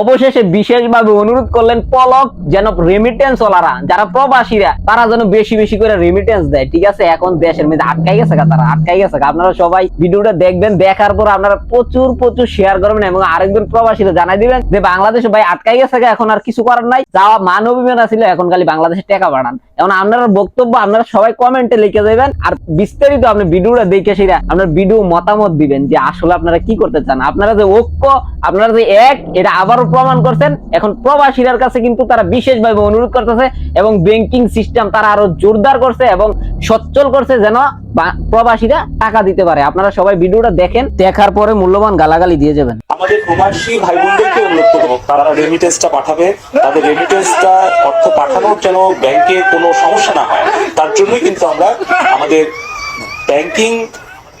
অবশেষে বিশেষভাবে অনুরোধ করলেন পলক যেন রেমিটেন্স ওলারা, যারা প্রবাসীরা, তারা যেন বেশি বেশি করে রেমিটেন্স দেয়, ঠিক আছে? এখন দেশের মধ্যে আটকাই গেছে তারা আটকাই গেছে। আপনারা সবাই ভিডিওটা দেখবেন, দেখার পর আপনারা প্রচুর প্রচুর শেয়ার করবেন এবং আরেকজন প্রবাসীরা জানাই দিবেন যে, বাংলাদেশে ভাই আটকাই গেছে এখন আর কিছু করার নাই। যাওয়া মানবীয় ছিল, এখন খালি বাংলাদেশে টাকা বাড়ান। এখন আপনার বক্তব্য আপনারা সবাই কমেন্টে লিখে দেবেন, আর বিস্তারিত আপনি ভিডিওটা দেখে সেটা আপনার ভিডিও মতামত দিবেন যে, আসলে আপনারা কি করতে চান? আপনারা যে ঐক্য, আপনারা যে এক, এটা আবারও প্রমাণ করছেন, এখন প্রবাসীদের কাছে কিন্তু তারা বিশেষভাবে অনুরোধ করতেছে এবং ব্যাংকিং সিস্টেম তারা আরও জোরদার করছে এবং সচ্ছল করছে যেন প্রবাসীরা টাকা দিতে পারে। আপনারা সবাই ভিডিওটা দেখেন, দেখার পরে মূল্যবান গালাগালি দিয়ে যাবেন। আমাদের প্রবাসী ভাই বোনদেরকে অনুরোধ করব তারা রেমিটেন্সটা পাঠাবে, তাদের রেমিটেন্সটা অর্থ পাঠানোর যেন ব্যাংকে কোনো সমস্যা না হয়, তার জন্যই কিন্তু আমরা আমাদের ব্যাংকিং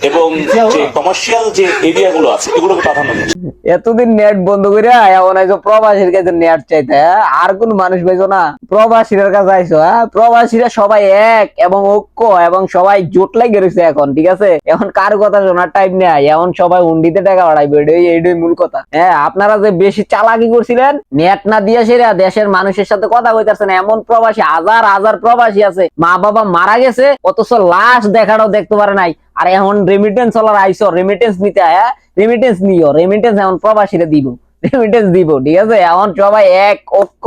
এবং যে কমার্শিয়াল যে এরিয়াগুলো আছে এগুলোকে প্রাধান্য দিচ্ছি। এতদিন নেট বন্ধ করে আইসো প্রবাসীর কাছে নেট চাইতে হ্যাঁ? আর কোন মানুষ পাইছো না? প্রবাসীর কাছে আইসো হ্যাঁ? প্রবাসীরা সবাই এক এবং ঐক্য এবং সবাই জোট লাগে রয়েছে এখন ঠিক আছে? এখন কার কথা শোনার টাইম নেই এখন সবাই উন্ডিতে টাকা বাড়াইবে এটাই এইটাই মূল কথা হ্যাঁ? আপনারা যে বেশি চালাকি করছিলেন নেট না দিয়ে সেরা দেশের মানুষের সাথে কথা কইতাছেন এমন প্রবাসী হাজার হাজার প্রবাসী আছে মা বাবা মারা গেছে অথচ লাশ দেখাটাও দেখতে পারে নাই। আর এখন রেমিটেন্স ওলার আইসো রেমিটেন্স নিতে আয়া রেমিটেন্স নিও রেমিটেন্স এখন প্রবাসীরা দিব রেমিটেন্স দিব, ঠিক আছে? এখন সবাই এক ঐক্য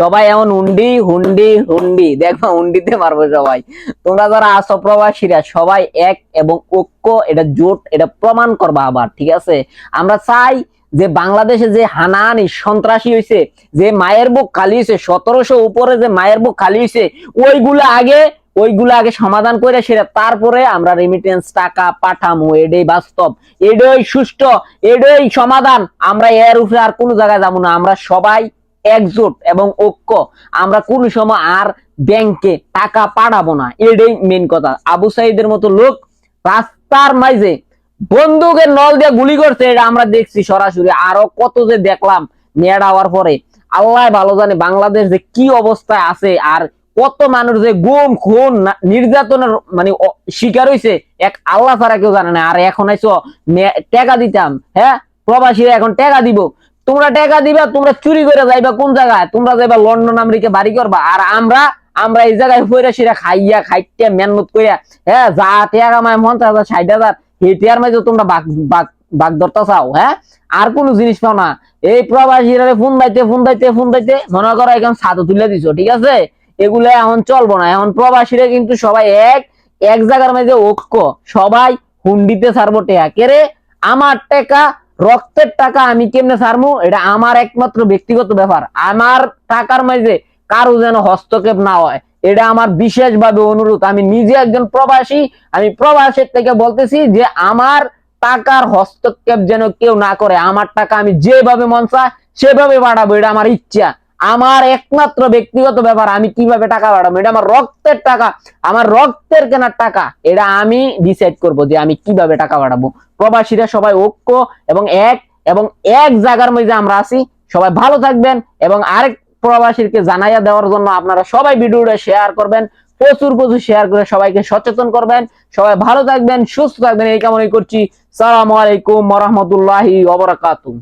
সবাই এমন হুন্ডি হুন্ডি হুন্ডি, দেখো হুন্ডিতে মারবো সবাই। তোমরা যারা আসো প্রবাসীরা, সবাই এক এবং ঐক্য এটা জোট, এটা প্রমাণ করবা আবার, ঠিক আছে? আমরা চাই যে বাংলাদেশে যে হানাহানি, সন্ত্রাসী হয়েছে যে মায়ের বুক খালি হয়েছে সতেরোশো উপরে যে মায়ের বুক খালি হয়েছে ওইগুলো আগে ওইগুলো আগে সমাধান করে সেটা তারপরে আমরা রেমিটেন্স টাকা পাঠামো এটাই বাস্তব এটাই সুষ্ঠু এটাই সমাধান, আমরা এর উপরে আর কোনো জায়গায় যাব না, আমরা সবাই একজোট এবং ঐক্য, আমরা কোন সময় আর ব্যাংকে টাকা পাঠাবো না এটাই মেন কথা। আবু সাইদের মতো লোক রাস্তার মাঝে বন্দুকের নল দিয়ে গুলি করছে, এটা আমরা দেখছি সরাসরি। আরও কত যে দেখলাম মেয়াদ হওয়ার পরে। আল্লাহ ভালো জানে বাংলাদেশ যে কি অবস্থায় আছে আর কত মানুষ যে গুম, খুন নির্যাতনের মানে শিকার হইছে, এক আল্লাহ ছাড়া কেউ জানে না। আর এখন আইসো টাকা দিতাম হ্যাঁ? প্রবাসীরা এখন টেকা দিব। তোমরা টাকা দিবা, তোমরা চুরি করে যাইবা কোন জায়গায়? তোমরা যাইবা লন্ডন, আমেরিকা, বাড়ি করবা। আর আমরা আমরা এই জায়গায় ফইরা খাইয়া খাইতে মেহনত কইয়া হ্যাঁ? যা টাকা কামায় পঞ্চাশ হাজার, ষাট হাজার এই টিয়ার মাঝে তোমরা বাগ ধরতে চাও হ্যাঁ? আর কোন জিনিস পাও না। এই প্রবাসীরা ফোন দাইতে ফোন দাইতে ফোন দাইতে মনে করো এখন ছাদও তুলে দিছো, ঠিক আছে? এগুলো এখন চলবো না। এখন প্রবাসীরা কিন্তু সবাই এক এক জায়গার মাঝে ঐক্য। সবাই হুন্ডিতে ছাড়বো টেকা কেরে আমার টাকা, রক্তের টাকা আমি কেমনে ছাড়বো এটা আমার একমাত্র ব্যক্তিগত ব্যাপার। আমার টাকার মাঝে কারও যেন হস্তক্ষেপ না হয়। এটা আমার বিশেষভাবে অনুরোধ। আমি নিজে একজন প্রবাসী, আমি প্রবাসের থেকে বলতেছি যে আমার টাকার হস্তক্ষেপ যেন কেউ না করে, আমার টাকা আমি যেভাবে মন সেভাবে বাড়াবো, এটা আমার ইচ্ছা। আমার একমাত্র ব্যক্তিগত ব্যাপার, আমি কীভাবে টাকা বাড়াবো, এটা আমার রক্তের টাকা, আমার রক্তের কেনার টাকা, এটা আমি ডিসাইড করব যে আমি কীভাবে টাকা বাড়াবো। প্রবাসীরা সবাই ঐক্য এবং এক এবং এক জায়গার মধ্যে আমরা আছি। সবাই ভালো থাকবেন এবং আরেক প্রবাসীকে জানাইয়া দেওয়ার জন্য আপনারা সবাই ভিডিওটা শেয়ার করবেন, প্রচুর প্রচুর শেয়ার করে সবাইকে সচেতন করবেন। সবাই ভালো থাকবেন, সুস্থ থাকবেন, এই কামনাই করছি। সালামু আলাইকুম রহমতুল্লাহি বারাকাতুহু।